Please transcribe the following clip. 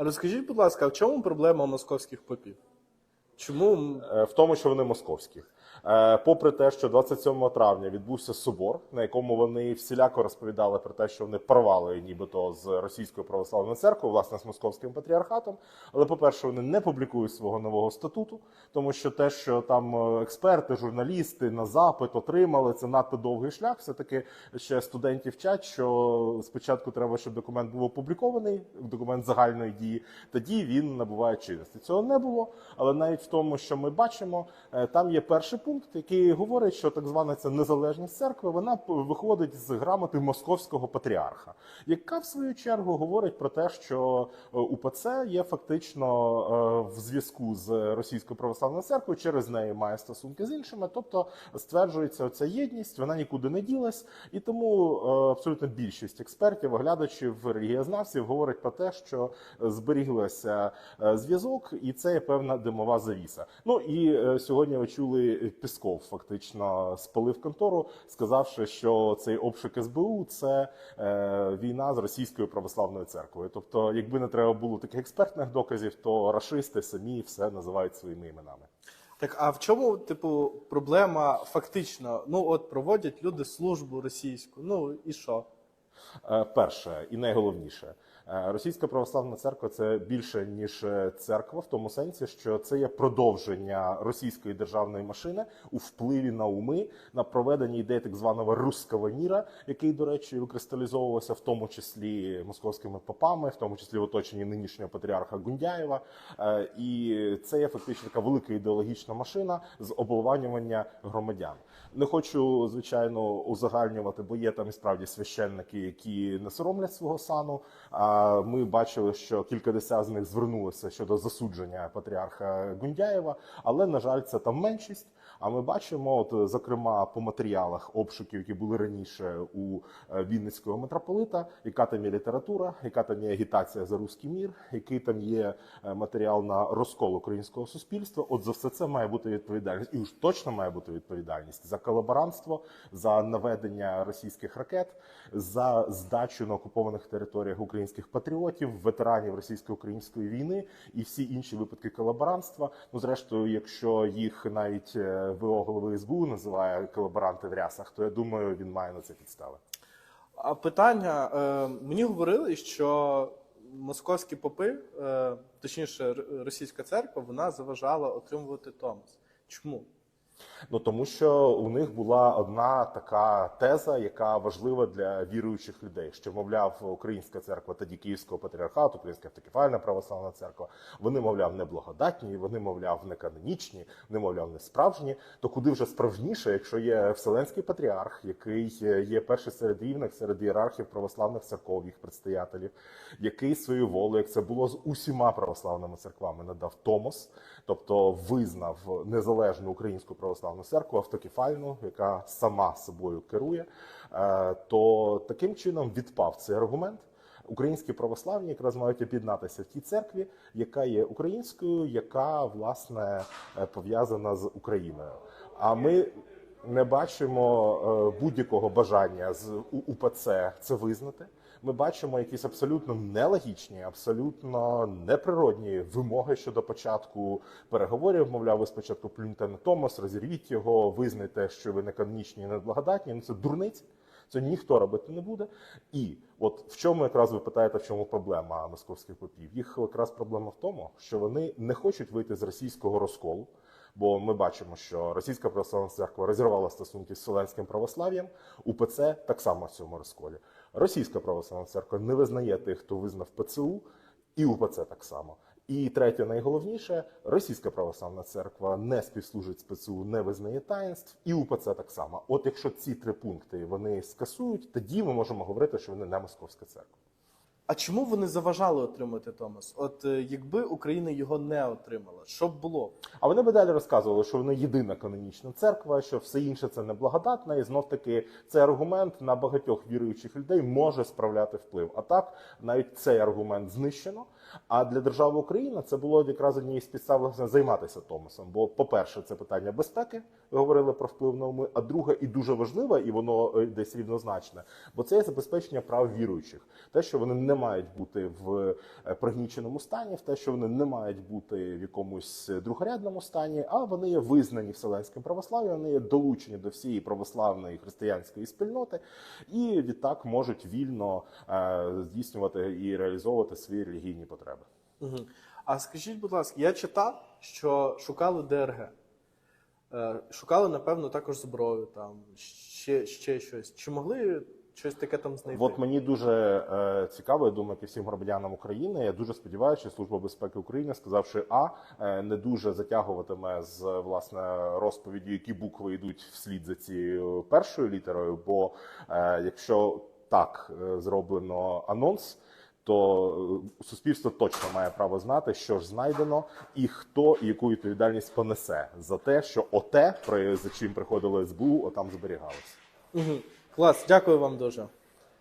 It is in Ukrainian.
А розкажіть, будь ласка, в чому проблема московських попів? Чому Е, в тому, що вони московські. Е, Попри те, що 27 травня відбувся собор, на якому вони всіляко розповідали про те, що вони порвали нібито з російською православною церквою, власне, з московським патріархатом. Але, по-перше, вони не публікують свого нового статуту, тому що те, що там е, експерти, журналісти на запит отримали, це надто довгий шлях. Все таки ще студентів вчать, що спочатку треба, щоб документ був опублікований, документ загальної дії. Тоді він набуває чинності. Цього не було, але навіть в тому, що ми бачимо, е, там є перший пункт, який говорить, що так звана ця незалежність церкви вона виходить з грамоти московського патріарха, яка в свою чергу говорить про те, що е, УПЦ є фактично е, в зв'язку з російською православною церквою, через неї має стосунки з іншими. Тобто стверджується оця єдність, вона нікуди не ділась, і тому абсолютно більшість експертів, оглядачів, релігієзнавців говорить про те, що зберіглося е, зв'язок, і це є певна димова завіса. Ну і е, сьогодні ви чули Пісков, фактично спалив контору, сказавши, що цей обшук СБУ це е, війна з російською православною церквою. Тобто, якби не треба було таких експертних доказів, то рашисти самі все називають своїми іменами. так, а в чому, типу, проблема фактично? Ну, от проводять люди службу російську. Ну і що? Е, Перше і найголовніше, е, російська православна церква це більше ніж е, церква, в тому сенсі, що це є продовження російської державної машини у впливі на уми, на проведення ідеї так званого русского міра, який, до речі, викристалізовувався в тому числі московськими попами, в тому числі в оточенні нинішнього патріарха Гундяєва. Е, І це є фактично така велика ідеологічна машина з оболванювання громадян. Не хочу, звичайно, узагальнювати, бо є там і справді священники, які не соромлять свого сану. Ми бачили, що кількадесят з них звернулися щодо засудження патріарха Гундяєва, але на жаль, це там меншість. А ми бачимо, от зокрема по матеріалах обшуків, які були раніше у е, Вінницького митрополита, яка там є література, яка там є агітація за руський мір, який там є е, матеріал на розкол українського суспільства. От за все це має бути відповідальність, і уж точно має бути відповідальність за колаборантство, за наведення російських ракет, за здачу на окупованих територіях українських патріотів, ветеранів російсько-української війни і всі інші випадки колаборантства. Ну, зрештою, якщо їх навіть е, ВО голови СБУ називає колаборанти в рясах, то я думаю, він має на це підстави. А питання: е, мені говорили, що московські попи, е, точніше, російська церква, вона заважала отримувати Томас. Чому? Ну тому що у них була одна така теза, яка важлива для віруючих людей, що мовляв, українська церква тоді Київського патріархату, Українська автокефальна православна церква, вони, мовляв, не благодатні, вони, мовляв, не канонічні, вони, мовляв, не справжні. То куди вже справжніше, якщо є Вселенський патріарх, який є перший серед рівних, серед ієрархів православних церков, їх предстоятелів, який свою волю, як це було з усіма православними церквами, надав Томос, тобто визнав незалежну українську православну церкву, автокефальну, яка сама собою керує, е, то таким чином відпав цей аргумент. Українські православні якраз мають об'єднатися в тій церкві, яка є українською, яка власне е, пов'язана з Україною. А ми не бачимо е, будь-якого бажання з УПЦ це визнати. Ми бачимо якісь абсолютно нелогічні, абсолютно неприродні вимоги щодо початку переговорів. Мовляв, ви спочатку плюньте на Томос, розірвіть його, визнайте, що ви не канонічні і не благодатні. Ну це дурниць. Це ніхто робити не буде. І от в чому якраз ви питаєте, в чому проблема московських попів? Їх якраз проблема в тому, що вони не хочуть вийти з російського розколу. Бо ми бачимо, що російська православна церква розірвала стосунки з Вселенським православ'ям, УПЦ так само в цьому розколі. Російська православна церква не визнає тих, хто визнав ПЦУ, і УПЦ так само. І третє, найголовніше, російська православна церква не співслужить з ПЦУ, не визнає таїнств, і УПЦ так само. От якщо ці три пункти вони скасують, тоді ми можемо говорити, що вони не московська церква. А чому вони заважали отримати Томас? От е, якби Україна його не отримала, що б було? А вони би далі розказували, що вони єдина канонічна церква, що все інше це неблагодатне, і знов таки цей аргумент на багатьох віруючих людей може справляти вплив. А так навіть цей аргумент знищено. А для держави Україна це було якраз однією з підстав займатися Томосом. Бо, по-перше, це питання безпеки. Ви говорили про вплив на уми. А друге, і дуже важливе, і воно е, десь рівнозначне, бо це є забезпечення прав віруючих. Те, що вони не мають бути в е, пригніченому стані, в те, що вони не мають бути в якомусь другорядному стані, а вони є визнані вселенським православ'ям, вони є долучені до всієї православної християнської спільноти, і відтак можуть вільно е, здійснювати і реалізовувати свої релігійні потреби. Угу. А скажіть, будь ласка, я читав, що шукали ДРГ. Е, шукали, напевно, також зброю, там, ще, ще щось. Чи могли щось таке там знайти? От мені дуже е, цікаво, я думаю, як і всім громадянам України. Я дуже сподіваюся, що Служба безпеки України, сказавши А, е, не дуже затягуватиме з власне розповіді, які букви йдуть вслід за цією першою літерою. Бо е, якщо так е, зроблено анонс. То е, суспільство точно має право знати, що ж знайдено, і хто і яку відповідальність понесе за те, що оте, про за чим приходило СБУ, отам зберігалося. Угу. Клас, дякую вам дуже.